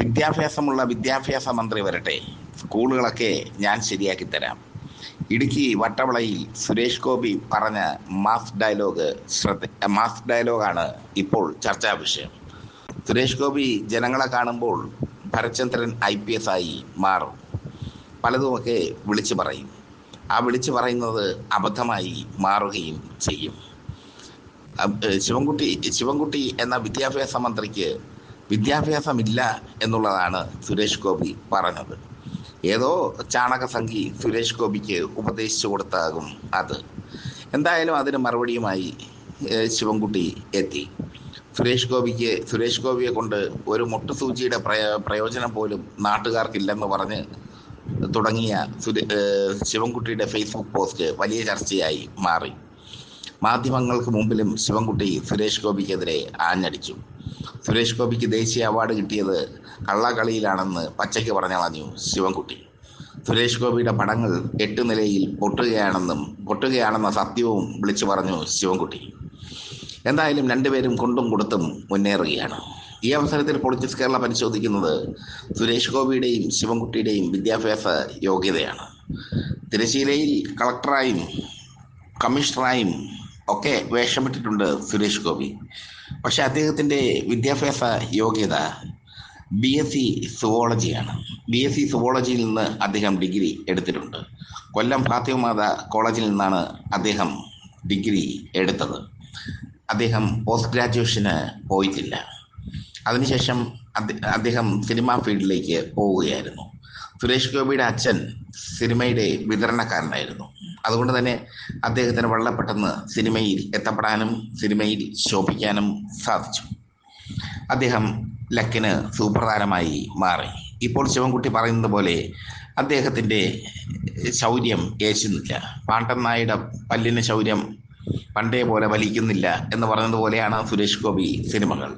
വിദ്യാഭ്യാസമുള്ള വിദ്യാഭ്യാസ മന്ത്രി വരട്ടെ. സ്കൂളുകളൊക്കെ ഞാൻ ശരിയാക്കി തരാം. ഇടുക്കി വട്ടവളയിൽ സുരേഷ് ഗോപി പറഞ്ഞ മാസ് ഡയലോഗ് ശ്രദ്ധ മാസ് ഡയലോഗാണ് ഇപ്പോൾ ചർച്ചാ വിഷയം. സുരേഷ് ഗോപി ജനങ്ങളെ കാണുമ്പോൾ ഭരചന്ദ്രൻ ഐ പി എസ് ആയി മാറും. പലതുമൊക്കെ വിളിച്ചു പറയും. ആ വിളിച്ചു പറയുന്നത് അബദ്ധമായി മാറുകയും ചെയ്യും. ശിവൻകുട്ടി ശിവൻകുട്ടി എന്ന വിദ്യാഭ്യാസ മന്ത്രിക്ക് വിദ്യാഭ്യാസമില്ല എന്നുള്ളതാണ് സുരേഷ് ഗോപി പറഞ്ഞത്. ഏതോ ചാണകസംഖി സുരേഷ് ഗോപിക്ക് ഉപദേശിച്ചു കൊടുത്താകും അത്. എന്തായാലും അതിന് മറുപടിയുമായി ശിവൻകുട്ടി എത്തി. സുരേഷ് ഗോപിക്ക് സുരേഷ് ഗോപിയെ കൊണ്ട് ഒരു മുട്ടുസൂചിയുടെ പ്രയ പ്രയോജനം പോലും നാട്ടുകാർക്കില്ലെന്ന് പറഞ്ഞ് തുടങ്ങിയ ശിവൻകുട്ടിയുടെ ഫേസ്ബുക്ക് പോസ്റ്റ് വലിയ ചർച്ചയായി മാറി. മാധ്യമങ്ങൾക്ക് മുമ്പിലും ശിവൻകുട്ടി സുരേഷ് ഗോപിക്കെതിരെ ആഞ്ഞടിച്ചു. സുരേഷ് ഗോപിക്ക് ദേശീയ അവാർഡ് കിട്ടിയത് കള്ളക്കളിയിലാണെന്ന് പച്ചയ്ക്ക് പറഞ്ഞളഞ്ഞു ശിവൻകുട്ടി. സുരേഷ് ഗോപിയുടെ പടങ്ങൾ എട്ട് നിലയിൽ പൊട്ടുകയാണെന്നും പൊട്ടുകയാണെന്ന സത്യവും വിളിച്ചു പറഞ്ഞു ശിവൻകുട്ടി. എന്തായാലും രണ്ടുപേരും കൊണ്ടും കൊടുത്തും മുന്നേറുകയാണ്. ഈ അവസരത്തിൽ പൊളിറ്റിക്സ് കേരള പരിശോധിക്കുന്നത് സുരേഷ് ഗോപിയുടെയും ശിവൻകുട്ടിയുടെയും വിദ്യാഭ്യാസ യോഗ്യതയാണ്. തിരശ്ശീലയിൽ കളക്ടറായും കമ്മീഷണറായും ഒക്കെ വേഷമിട്ടിട്ടുണ്ട് സുരേഷ് ഗോപി. പക്ഷെ അദ്ദേഹത്തിന്റെ വിദ്യാഭ്യാസ യോഗ്യത ബി എസ് സി സുവോളജിയാണ് ബി എസ് സി സുവോളജിയിൽ നിന്ന് അദ്ദേഹം ഡിഗ്രി എടുത്തിട്ടുണ്ട്. കൊല്ലം ഫാത്തിമാത കോളേജിൽ നിന്നാണ് അദ്ദേഹം ഡിഗ്രി എടുത്തത്. അദ്ദേഹം പോസ്റ്റ് ഗ്രാജുവേഷന് പോയിട്ടില്ല. അതിനുശേഷം അദ്ദേഹം സിനിമാ ഫീൽഡിലേക്ക് പോവുകയായിരുന്നു. സുരേഷ് ഗോപിയുടെ അച്ഛൻ സിനിമയുടെ വിതരണക്കാരനായിരുന്നു. അതുകൊണ്ട് തന്നെ അദ്ദേഹത്തിന് വളരെ പെട്ടെന്ന് സിനിമയിൽ എത്തപ്പെടാനും സിനിമയിൽ ശോഭിക്കാനും സാധിച്ചു. അദ്ദേഹം ലക്കിന് സൂപ്രധാനമായി മാറി. ഇപ്പോൾ ശിവൻകുട്ടി പറയുന്നത് പോലെ അദ്ദേഹത്തിന്റെ ശൗര്യം ഏശുന്നില്ല. പാണ്ടൻ നായുടെ പല്ലിന് ശൗര്യം പണ്ടേ പോലെ വലിക്കുന്നില്ല എന്ന് പറഞ്ഞതുപോലെയാണ് സുരേഷ് ഗോപി സിനിമകൾ.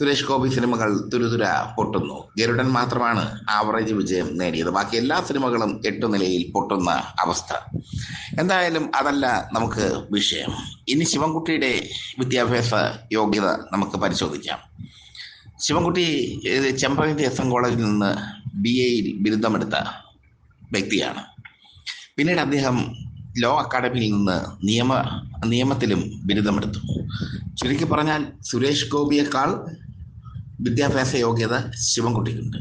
സുരേഷ് ഗോപി സിനിമകൾ തുരുതുര പൊട്ടുന്നു. ഗരുഡൻ മാത്രമാണ് ആവറേജ് വിജയം നേടിയത്. ബാക്കി എല്ലാ സിനിമകളും എട്ടു നിലയിൽ പൊട്ടുന്ന അവസ്ഥ. എന്തായാലും അതല്ല നമുക്ക് വിഷയം. ഇനി ശിവൻകുട്ടിയുടെ വിദ്യാഭ്യാസ യോഗ്യത നമുക്ക് പരിശോധിക്കാം. ശിവൻകുട്ടി ഏത് എസ് എം കോളേജിൽ നിന്ന് ബി എയിൽ ബിരുദമെടുത്ത വ്യക്തിയാണ്. പിന്നീട് അദ്ദേഹം ലോ അക്കാഡമിയിൽ നിന്ന് നിയമ നിയമത്തിലും ബിരുദമെടുത്തു. ചുരുക്കി പറഞ്ഞാൽ സുരേഷ് ഗോപിയേക്കാൾ വിദ്യാഭ്യാസ യോഗ്യത ശിവൻകുട്ടിക്കുണ്ട്.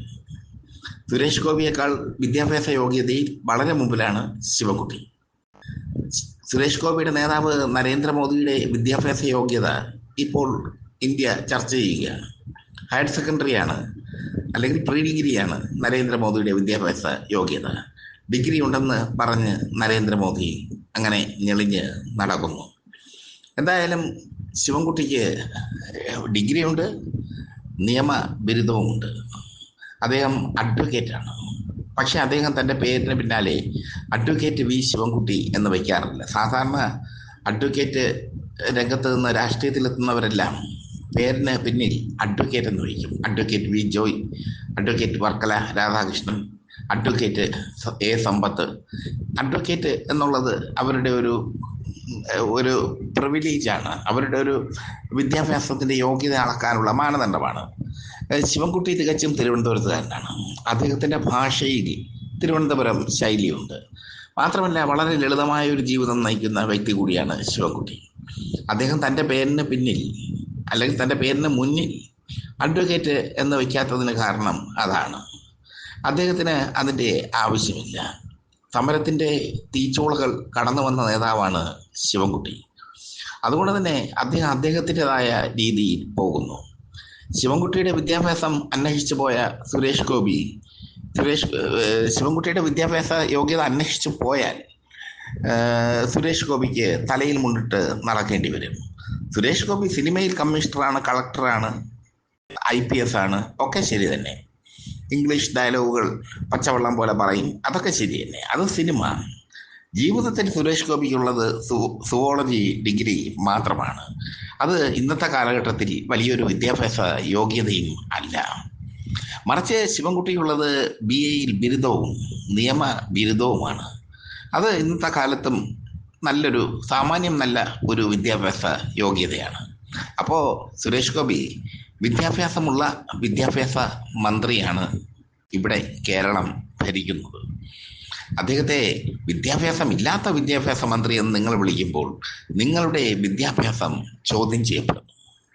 സുരേഷ് ഗോപിയേക്കാൾ വിദ്യാഭ്യാസ യോഗ്യതയിൽ വളരെ മുമ്പിലാണ് ശിവൻകുട്ടി. സുരേഷ് ഗോപിയുടെ നേതാവ് നരേന്ദ്രമോദിയുടെ വിദ്യാഭ്യാസ യോഗ്യത ഇപ്പോൾ ഇന്ത്യ ചർച്ച ചെയ്യുകയാണ്. ഹയർ സെക്കൻഡറിയാണ് അല്ലെങ്കിൽ പ്രീ ഡിഗ്രിയാണ് നരേന്ദ്രമോദിയുടെ വിദ്യാഭ്യാസ യോഗ്യത. ഡിഗ്രി ഉണ്ടെന്ന് പറഞ്ഞ് നരേന്ദ്രമോദി അങ്ങനെ ഞെളിഞ്ഞ് നടക്കുന്നു. എന്തായാലും ശിവൻകുട്ടിക്ക് ഡിഗ്രി ഉണ്ട് നിയമ ബിരുദവുമുണ്ട് അദ്ദേഹം അഡ്വക്കേറ്റാണ്. പക്ഷെ അദ്ദേഹം തന്റെ പേരിന് പിന്നാലെ അഡ്വക്കേറ്റ് വി ശിവൻകുട്ടി എന്ന് വയ്ക്കാറില്ല. സാധാരണ അഡ്വക്കേറ്റ് രംഗത്ത് നിന്ന് രാഷ്ട്രീയത്തിലെത്തുന്നവരെല്ലാം പേരിന് പിന്നിൽ അഡ്വക്കേറ്റ് എന്ന് വയ്ക്കും. Advocate V Joy advocate Varkala Radhakrishnan advocate A Sampath. Advocate എന്നുള്ളത് അവരുടെ ഒരു ഒരു പ്രിവിലേജാണ് അവരുടെ ഒരു വിദ്യാഭ്യാസത്തിന്റെ യോഗ്യത അളക്കാനുള്ള മാനദണ്ഡമാണ്. ശിവൻകുട്ടി തികച്ചും തന്നെയാണ്. അദ്ദേഹത്തിന്റെ ഭാഷയിൽ തിരുവനന്തപുരം ശൈലിയുണ്ട്. മാത്രമല്ല വളരെ ലളിതമായ ഒരു ജീവിതം നയിക്കുന്ന വ്യക്തി കൂടിയാണ് ശിവൻകുട്ടി. അദ്ദേഹം തന്റെ പേരിന് പിന്നിൽ അല്ലെങ്കിൽ തന്റെ പേരിന് മുന്നിൽ അഡ്വക്കേറ്റ് എന്ന് വയ്ക്കാത്തതിന് കാരണം അതാണ്. അദ്ദേഹത്തിന് അതിന്റെ ആവശ്യമില്ല. സമരത്തിന്റെ തീച്ചോളുകൾ കടന്നു വന്ന നേതാവാണ് ശിവൻകുട്ടി. അതുകൊണ്ട് തന്നെ അദ്ദേഹം അദ്ദേഹത്തിന്റെതായ രീതിയിൽ പോകുന്നു. ശിവൻകുട്ടിയുടെ വിദ്യാഭ്യാസം അന്വേഷിച്ചു പോയ സുരേഷ് ഗോപി സുരേഷ് ശിവൻകുട്ടിയുടെ വിദ്യാഭ്യാസ യോഗ്യത അന്വേഷിച്ചു പോയാൽ സുരേഷ് ഗോപിക്ക് തലയിൽ മുണ്ടിട്ട് നടക്കേണ്ടി വരും. സുരേഷ് ഗോപി സിനിമയിൽ കമ്മീഷണറാണ് കളക്ടറാണ് ഐ പി എസ് ആണ്. ഒക്കെ ശരി തന്നെ. ഇംഗ്ലീഷ് ഡയലോഗുകൾ പച്ചവെള്ളം പോലെ പറയും. അതൊക്കെ ശരി തന്നെ. അത് സിനിമ. ജീവിതത്തിൽ സുരേഷ് ഗോപിക്കുള്ളത് സുവോളജി ഡിഗ്രി മാത്രമാണ്. അത് ഇന്നത്തെ കാലഘട്ടത്തിൽ വലിയൊരു വിദ്യാഭ്യാസ യോഗ്യതയും അല്ല. മറിച്ച് ശിവൻകുട്ടിക്കുള്ളത് ബി എയിൽ ബിരുദവും നിയമ ബിരുദവുമാണ്. അത് ഇന്നത്തെ കാലത്തും നല്ലൊരു സാമാന്യം നല്ല ഒരു വിദ്യാഭ്യാസ യോഗ്യതയാണ്. അപ്പോൾ സുരേഷ് ഗോപി വിദ്യാഭ്യാസമുള്ള വിദ്യാഭ്യാസ മന്ത്രിയാണ് ഇവിടെ കേരളം ഭരിക്കുന്നത്. അദ്ദേഹത്തെ വിദ്യാഭ്യാസമില്ലാത്ത വിദ്യാഭ്യാസ മന്ത്രി എന്ന് നിങ്ങൾ വിളിക്കുമ്പോൾ നിങ്ങളുടെ വിദ്യാഭ്യാസം ചോദ്യം ചെയ്യപ്പെടുന്നു.